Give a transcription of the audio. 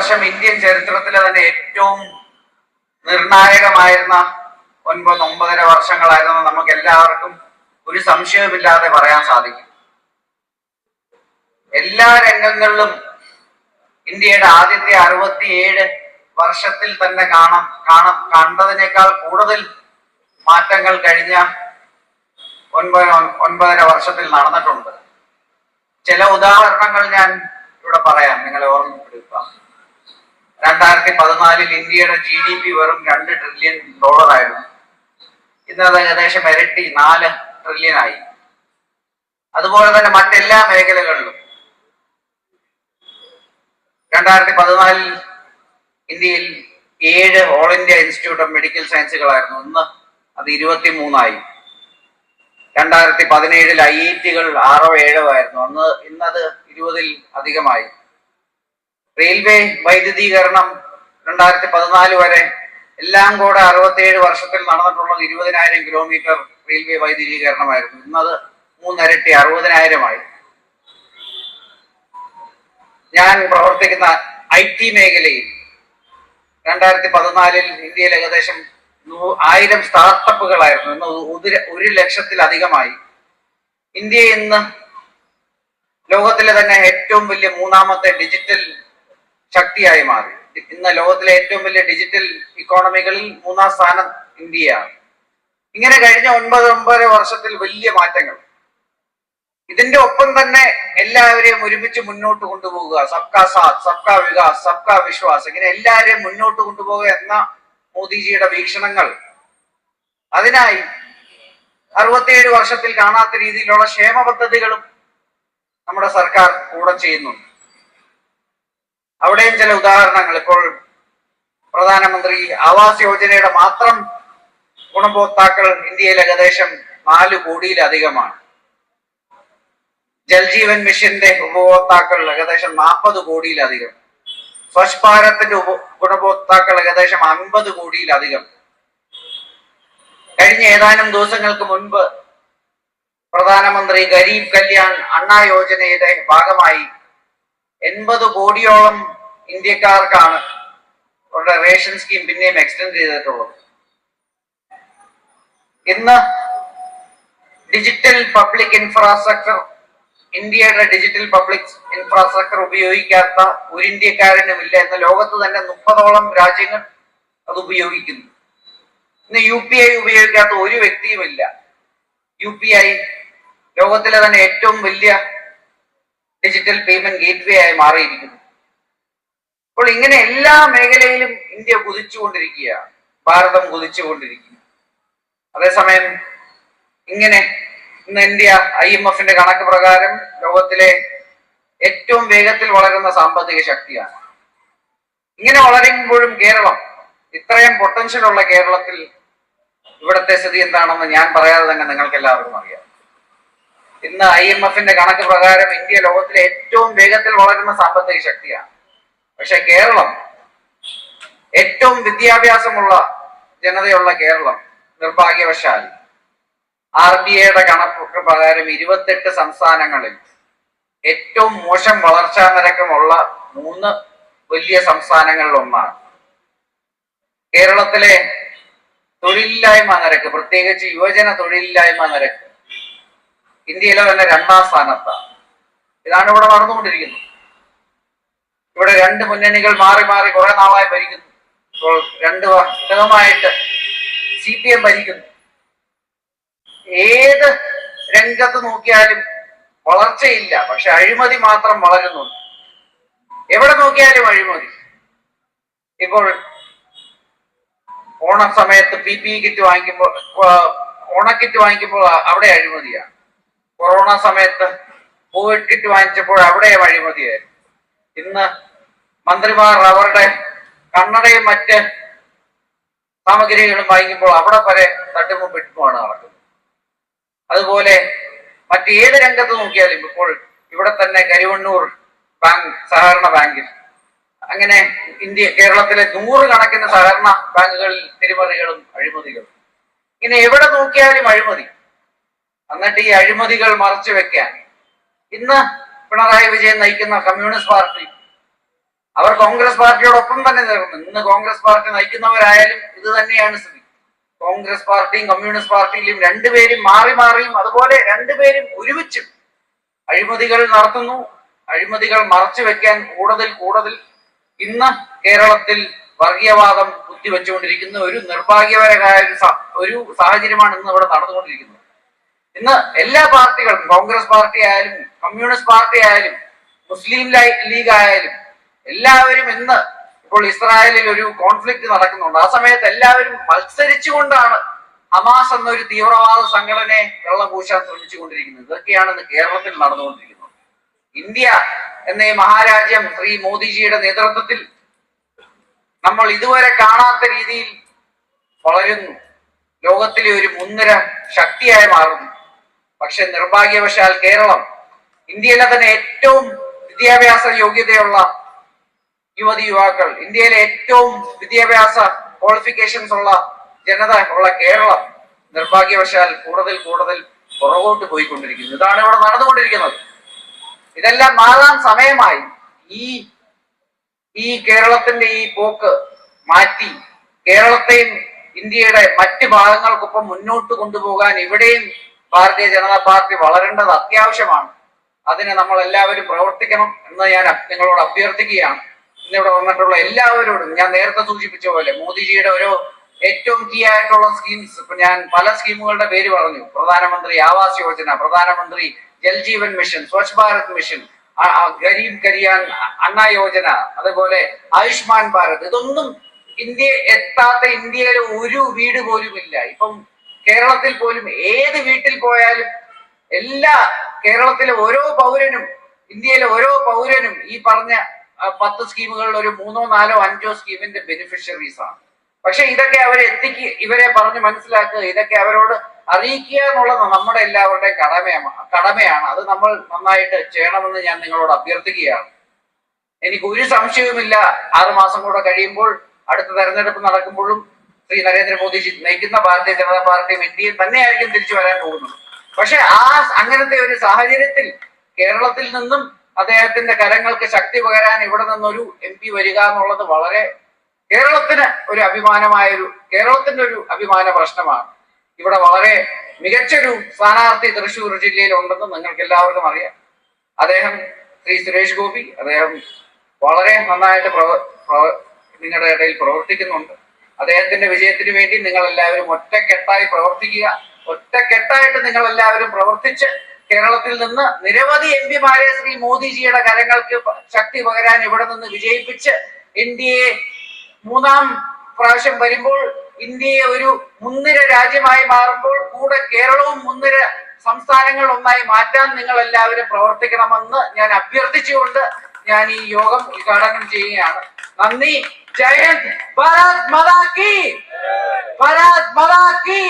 വർഷം ഇന്ത്യൻ ചരിത്രത്തിലെ തന്നെ ഏറ്റവും നിർണായകമായിരുന്ന ഒൻപത് ഒമ്പതര വർഷങ്ങളായിരുന്നു നമുക്ക് എല്ലാവർക്കും ഒരു സംശയവുമില്ലാതെ പറയാൻ സാധിക്കും. എല്ലാ രംഗങ്ങളിലും ഇന്ത്യയുടെ ആദ്യത്തെ അറുപത്തിയേഴ് വർഷത്തിൽ തന്നെ കാണാം കാണാം കണ്ടതിനേക്കാൾ കൂടുതൽ മാറ്റങ്ങൾ കഴിഞ്ഞ ഒൻപത് ഒൻപതര വർഷത്തിൽ നടന്നിട്ടുണ്ട്. ചില ഉദാഹരണങ്ങൾ ഞാൻ ഇവിടെ പറയാം നിങ്ങളെ ഓർമ്മപ്പെടുത്താം രണ്ടായിരത്തി പതിനാലിൽ ഇന്ത്യയുടെ ജി ഡി പി വെറും രണ്ട് ട്രില്യൺ ഡോളർ ആയിരുന്നു. ഇന്ന് അത് ഏകദേശം ഇരട്ടി നാല് ട്രില്യൺ ആയി. അതുപോലെ തന്നെ മറ്റെല്ലാ മേഖലകളിലും രണ്ടായിരത്തി പതിനാലിൽ ഇന്ത്യയിൽ ഏഴ് all India institute of medical സയൻസുകളായിരുന്നു ഒന്ന് അത് ഇരുപത്തി മൂന്നായി രണ്ടായിരത്തി പതിനേഴിൽ ഐ ഐ ടികൾ ആറോ ഏഴോ ആയിരുന്നു. അന്ന് ഇന്നത് ഇരുപതിൽ അധികമായി. റെയിൽവേ വൈദ്യുതീകരണം രണ്ടായിരത്തി പതിനാല് വരെ എല്ലാം കൂടെ അറുപത്തിയേഴ് വർഷത്തിൽ നടന്നിട്ടുള്ളത് ഇരുപതിനായിരം കിലോമീറ്റർ റെയിൽവേ വൈദ്യുതീകരണമായിരുന്നു. ഇന്നത് മൂന്നിരട്ടി അറുപതിനായിരമായി. ഞാൻ പ്രവർത്തിക്കുന്ന ഐ ടി മേഖലയിൽ രണ്ടായിരത്തി പതിനാലിൽ ഇന്ത്യയിൽ ഏകദേശം ആയിരം സ്റ്റാർട്ടപ്പുകളായിരുന്നു. ഇന്ന് ഒരു ലക്ഷത്തിലധികമായി. ഇന്ത്യ ഇന്ന് ലോകത്തിലെ തന്നെ ഏറ്റവും വലിയ മൂന്നാമത്തെ ഡിജിറ്റൽ ശക്തിയായി മാറി. ഇന്ന് ലോകത്തിലെ ഏറ്റവും വലിയ ഡിജിറ്റൽ ഇക്കോണമികളിൽ മൂന്നാം സ്ഥാനം ഇന്ത്യയാണ്. ഇങ്ങനെ കഴിഞ്ഞ ഒൻപത് ഒമ്പത് വർഷത്തിൽ വലിയ മാറ്റങ്ങൾ. ഇതിന്റെ ഒപ്പം തന്നെ എല്ലാവരെയും ഒരുമിച്ച് മുന്നോട്ട് കൊണ്ടുപോകുക സബ്കാ സാത്ത് സബ്കാ വികാസ് സബ്കാ വിശ്വാസ് ഇങ്ങനെ എല്ലാവരെയും മുന്നോട്ട് കൊണ്ടുപോകുക എന്ന മോദിജിയുടെ വീക്ഷണങ്ങൾ. അതിനായി അറുപത്തിയേഴ് വർഷത്തിൽ കാണാത്ത രീതിയിലുള്ള ക്ഷേമ പദ്ധതികളും നമ്മുടെ സർക്കാർ കൂടെ ചെയ്യുന്നുണ്ട്. അവിടെയും ചില ഉദാഹരണങ്ങൾ. ഇപ്പോൾ പ്രധാനമന്ത്രി ആവാസ് യോജനയുടെ മാത്രം ഗുണഭോക്താക്കൾ ഇന്ത്യയിൽ ഏകദേശം നാല് കോടിയിലധികമാണ്. ജൽജീവൻ മിഷന്റെ ഉപഭോക്താക്കൾ ഏകദേശം നാൽപ്പത് കോടിയിലധികം. സ്വച്ഛ് ഭാരത്തിന്റെ ഉപ ഗുണഭോക്താക്കൾ ഏകദേശം അൻപത് കോടിയിലധികം. കഴിഞ്ഞ ഏതാനും ദിവസങ്ങൾക്ക് മുൻപ് പ്രധാനമന്ത്രി ഗരീബ് കല്യാൺ അണ്ണാ യോജനയുടെ ഭാഗമായി എൺപത് കോടിയോളം ഇന്ത്യക്കാർക്കാണ് അവരുടെ റേഷൻ സ്കീം പിന്നെയും എക്സ്റ്റെൻഡ് ചെയ്തിട്ടുള്ളത്. ഇന്ന് ഡിജിറ്റൽ പബ്ലിക് ഇൻഫ്രാസ്ട്രക്ചർ ഇന്ത്യയുടെ ഡിജിറ്റൽ പബ്ലിക് ഇൻഫ്രാസ്ട്രക്ചർ ഉപയോഗിക്കാത്ത ഒരു ഇന്ത്യക്കാരനുമില്ല എന്ന ലോകത്ത് തന്നെ മുപ്പതോളം രാജ്യങ്ങൾ അത് ഉപയോഗിക്കുന്നു. ഇന്ന് യു പി ഐ ഉപയോഗിക്കാത്ത ഒരു വ്യക്തിയുമില്ല യു പി ഐ ലോകത്തിലെ തന്നെ ഏറ്റവും വലിയ ഡിജിറ്റൽ പേയ്മെന്റ് ഗേറ്റ്വേ ആയി മാറിയിരിക്കുന്നു. അപ്പോൾ ഇങ്ങനെ എല്ലാ മേഖലയിലും ഇന്ത്യ കുതിച്ചുകൊണ്ടിരിക്കുകയാണ് ഭാരതം കുതിച്ചുകൊണ്ടിരിക്കുന്നു. അതേസമയം ഇങ്ങനെ ഇന്ന് ഇന്ത്യ ഐ എം എഫിന്റെ കണക്ക് പ്രകാരം ലോകത്തിലെ ഏറ്റവും വേഗത്തിൽ വളരുന്ന സാമ്പത്തിക ശക്തിയാണ്. ഇങ്ങനെ വളരുമ്പോഴും കേരളം ഇത്രയും പൊട്ടൻഷ്യൽ ഉള്ള കേരളത്തിൽ ഇവിടുത്തെ സ്ഥിതി എന്താണെന്ന് ഞാൻ പറയാതെ തന്നെ നിങ്ങൾക്ക് എല്ലാവർക്കും അറിയാം. ഇന്ന് ഐ എം എഫിന്റെ കണക്ക് പ്രകാരം ഇന്ത്യ ലോകത്തിലെ ഏറ്റവും വേഗത്തിൽ വളരുന്ന സാമ്പത്തിക ശക്തിയാണ്. പക്ഷെ കേരളം ഏറ്റവും വിദ്യാഭ്യാസമുള്ള ജനതയുള്ള കേരളം നിർഭാഗ്യവശാൽ ആർ ബി ഐയുടെ കണക്ക് പ്രകാരം ഇരുപത്തെട്ട് സംസ്ഥാനങ്ങളിൽ ഏറ്റവും മോശം വളർച്ചാ നിരക്കമുള്ള മൂന്ന് വലിയ സംസ്ഥാനങ്ങളിൽ ഒന്നാണ് കേരളത്തിലെ തൊഴിലില്ലായ്മ നിരക്ക് പ്രത്യേകിച്ച് യുവജന തൊഴിലില്ലായ്മ നിരക്ക് ഇന്ത്യയിലെ തന്നെ രണ്ടാം സ്ഥാനത്താണ്. ഇതാണ് ഇവിടെ നടന്നുകൊണ്ടിരിക്കുന്നത്. ഇവിടെ രണ്ട് മുന്നണികൾ മാറി മാറി കുറെ നാളായി ഭരിക്കുന്നു. ഇപ്പോൾ രണ്ട് വർഷമായിട്ട് സി പി എം ഭരിക്കുന്നു. ഏത് രംഗത്ത് നോക്കിയാലും വളർച്ചയില്ല പക്ഷെ അഴിമതി മാത്രം വളരുന്നുണ്ട്. എവിടെ നോക്കിയാലും അഴിമതി. ഇപ്പോൾ ഓണ സമയത്ത് പി പി കിറ്റ് വാങ്ങിക്കുമ്പോൾ ഓണക്കിറ്റ് വാങ്ങിക്കുമ്പോൾ അവിടെ അഴിമതിയാണ്. കൊറോണ സമയത്ത് കോവിഡ് കിറ്റ് വാങ്ങിച്ചപ്പോൾ അവിടെ അഴിമതിയായിരുന്നു. ഇന്ന് മന്ത്രിമാർ അവരുടെ കണ്ണടയും മറ്റ് സാമഗ്രികളും വാങ്ങിക്കുമ്പോൾ അവിടെ വരെ തട്ടിപ്പും പിടിപ്പുമാണ് നടക്കുന്നത്. അതുപോലെ മറ്റേത് രംഗത്ത് നോക്കിയാലും ഇപ്പോൾ ഇവിടെ തന്നെ കരുവണ്ണൂർ ബാങ്ക് സഹകരണ ബാങ്കിൽ. അങ്ങനെ ഇന്ത്യ കേരളത്തിലെ നൂറുകണക്കിന് സഹകരണ ബാങ്കുകളിൽ തിരിമറികളും അഴിമതികളും. ഇങ്ങനെ എവിടെ നോക്കിയാലും അഴിമതി. എന്നിട്ട് ഈ അഴിമതികൾ മറച്ചു വെക്കാൻ. ഇന്ന് പിണറായി വിജയൻ നയിക്കുന്ന കമ്മ്യൂണിസ്റ്റ് പാർട്ടി. അവർ കോൺഗ്രസ് പാർട്ടിയോടൊപ്പം തന്നെ നിൽക്കുന്നു. ഇന്ന് കോൺഗ്രസ് പാർട്ടി നയിക്കുന്നവരായാലും ഇത് തന്നെയാണ് സ്ഥിതി. കോൺഗ്രസ് പാർട്ടിയും കമ്മ്യൂണിസ്റ്റ് പാർട്ടിയിലും രണ്ടുപേരും മാറി മാറിയും അതുപോലെ രണ്ടുപേരും ഒരുമിച്ചും അഴിമതികൾ നടത്തുന്നു. അഴിമതികൾ മറച്ചു വെക്കാൻ കൂടുതൽ കൂടുതൽ ഇന്ന് കേരളത്തിൽ വർഗീയവാദം കുത്തിവെച്ചുകൊണ്ടിരിക്കുന്ന ഒരു നിർഭാഗ്യപരമായ ഒരു സാഹചര്യമാണ് ഇന്ന് ഇവിടെ നടന്നുകൊണ്ടിരിക്കുന്നത്. ഇന്ന് എല്ലാ പാർട്ടികളും കോൺഗ്രസ് പാർട്ടി ആയാലും കമ്മ്യൂണിസ്റ്റ് പാർട്ടി ആയാലും മുസ്ലിം ലീഗ് ആയാലും എല്ലാവരും ഇന്ന് ഇപ്പോൾ ഇസ്രായേലിൽ ഒരു കോൺഫ്ലിക്ട് നടക്കുന്നുണ്ട്. ആ സമയത്ത് എല്ലാവരും മത്സരിച്ചുകൊണ്ടാണ് ഹമാസ് എന്നൊരു തീവ്രവാദ സംഘടനയെ വെള്ളപൂശാൻ ശ്രമിച്ചുകൊണ്ടിരിക്കുന്നത്. ഇതൊക്കെയാണ് ഇന്ന് കേരളത്തിൽ നടന്നുകൊണ്ടിരിക്കുന്നത്. ഇന്ത്യ എന്ന ഈ മഹാരാജ്യം ശ്രീ മോദിജിയുടെ നേതൃത്വത്തിൽ നമ്മൾ ഇതുവരെ കാണാത്ത രീതിയിൽ വളരുന്നു. ലോകത്തിലെ ഒരു മുൻനിര ശക്തിയായി മാറുന്നു. പക്ഷെ നിർഭാഗ്യവശാൽ കേരളം ഇന്ത്യയിലെ തന്നെ ഏറ്റവും വിദ്യാഭ്യാസ യോഗ്യതയുള്ള യുവതി യുവാക്കൾ ഇന്ത്യയിലെ ഏറ്റവും വിദ്യാഭ്യാസ ക്വാളിഫിക്കേഷൻസ് ഉള്ള ജനത ഉള്ള കേരളം നിർഭാഗ്യവശാൽ കൂടുതൽ കൂടുതൽ പുറകോട്ട് പോയിക്കൊണ്ടിരിക്കുന്നു. ഇതാണ് ഇവിടെ നടന്നുകൊണ്ടിരിക്കുന്നത്. ഇതെല്ലാം മാറാൻ സമയമായി. ഈ ഈ കേരളത്തിന്റെ ഈ പോക്ക് മാറ്റി കേരളത്തെയും ഇന്ത്യയുടെ മറ്റ് ഭാഗങ്ങൾക്കൊപ്പം മുന്നോട്ട് കൊണ്ടുപോകാൻ ഇവിടെയും ഭാരതീയ ജനതാ പാർട്ടി വളരേണ്ടത് അത്യാവശ്യമാണ്. അതിന് നമ്മൾ എല്ലാവരും പ്രവർത്തിക്കണം എന്ന് ഞാൻ നിങ്ങളോട് അഭ്യർത്ഥിക്കുകയാണ്. ഇന്നിവിടെ വന്നിട്ടുള്ള എല്ലാവരോടും ഞാൻ നേരത്തെ സൂചിപ്പിച്ച പോലെ മോദിജിയുടെ ഒരു ഏറ്റവും കീ ആയിട്ടുള്ള സ്കീംസ് ഇപ്പൊ ഞാൻ പല സ്കീമുകളുടെ പേര് പറഞ്ഞു. പ്രധാനമന്ത്രി ആവാസ് യോജന പ്രധാനമന്ത്രി ജൽജീവൻ മിഷൻ സ്വച്ഛ് ഭാരത് മിഷൻ ഗരീബ് കരിയാൻ അണ്ണ യോജന അതുപോലെ ആയുഷ്മാൻ ഭാരത്. ഇതൊന്നും ഇന്ത്യ എത്താത്ത ഇന്ത്യയിലെ ഒരു വീട് പോലും ഇല്ല ഇപ്പം കേരളത്തിൽ പോലും ഏത് വീട്ടിൽ പോയാലും എല്ലാ കേരളത്തിലെ ഓരോ പൗരനും ഇന്ത്യയിലെ ഓരോ പൗരനും ഈ പറഞ്ഞ പത്ത് സ്കീമുകളിൽ ഒരു മൂന്നോ നാലോ അഞ്ചോ സ്കീമിന്റെ ബെനിഫിഷ്യറീസ് ആണ്. പക്ഷെ ഇതൊക്കെ അവരെ എത്തിക്ക് ഇവരെ പറഞ്ഞ് മനസ്സിലാക്കുക ഇതൊക്കെ അവരോട് അറിയിക്കുക എന്നുള്ളത് നമ്മുടെ എല്ലാവരുടെയും കടമയാണ് കടമയാണ്. അത് നമ്മൾ നന്നായിട്ട് ചെയ്യണമെന്ന് ഞാൻ നിങ്ങളോട് അഭ്യർത്ഥിക്കുകയാണ്. എനിക്ക് ഒരു സംശയവുമില്ല. ആറുമാസം കൂടെ കഴിയുമ്പോൾ അടുത്ത തെരഞ്ഞെടുപ്പ് നടക്കുമ്പോഴും ശ്രീ നരേന്ദ്രമോദിജി നയിക്കുന്ന ഭാരതീയ ജനതാ പാർട്ടിയും ഇന്ത്യയും തന്നെയായിരിക്കും തിരിച്ചു വരാൻ പോകുന്നത്. പക്ഷെ ആ അങ്ങനത്തെ ഒരു സാഹചര്യത്തിൽ കേരളത്തിൽ നിന്നും അദ്ദേഹത്തിന്റെ കരങ്ങൾക്ക് ശക്തി പകരാൻ ഇവിടെ നിന്നൊരു എം പി വരിക എന്നുള്ളത് വളരെ കേരളത്തിന് ഒരു അഭിമാനമായ ഒരു കേരളത്തിന്റെ ഒരു അഭിമാന പ്രശ്നമാണ്. ഇവിടെ വളരെ മികച്ചൊരു സ്ഥാനാർത്ഥി തൃശ്ശൂർ ജില്ലയിൽ ഉണ്ടെന്ന് നിങ്ങൾക്ക് എല്ലാവർക്കും അറിയാം. അദ്ദേഹം ശ്രീ സുരേഷ് ഗോപി അദ്ദേഹം വളരെ നന്നായിട്ട് നിങ്ങളുടെ ഇടയിൽ പ്രവർത്തിക്കുന്നുണ്ട്. അദ്ദേഹത്തിന്റെ വിജയത്തിന് വേണ്ടി നിങ്ങൾ എല്ലാവരും ഒറ്റക്കെട്ടായി പ്രവർത്തിക്കുക. ഒറ്റക്കെട്ടായിട്ട് നിങ്ങൾ എല്ലാവരും പ്രവർത്തിച്ച് കേരളത്തിൽ നിന്ന് നിരവധി എം പിമാരെ ശ്രീ മോദിജിയുടെ കരങ്ങൾക്ക് ശക്തി പകരാൻ ഇവിടെ നിന്ന് വിജയിപ്പിച്ച് ഇന്ത്യയെ മൂന്നാം പ്രാവശ്യം വരുമ്പോൾ ഇന്ത്യയെ ഒരു മുൻനിര രാജ്യമായി മാറുമ്പോൾ കൂടെ കേരളവും മുൻനിര സംസ്ഥാനങ്ങൾ ഒന്നായി മാറ്റാൻ നിങ്ങൾ എല്ലാവരും പ്രവർത്തിക്കണമെന്ന് ഞാൻ അഭ്യർത്ഥിച്ചുകൊണ്ട് ഞാൻ ഈ യോഗം ഉദ്ഘാടനം ചെയ്യുകയാണ്. നന്ദി. ജയ് ഹിന്ദ് ഭാരത് മാതാ കി ഭാരത് മാതാ കി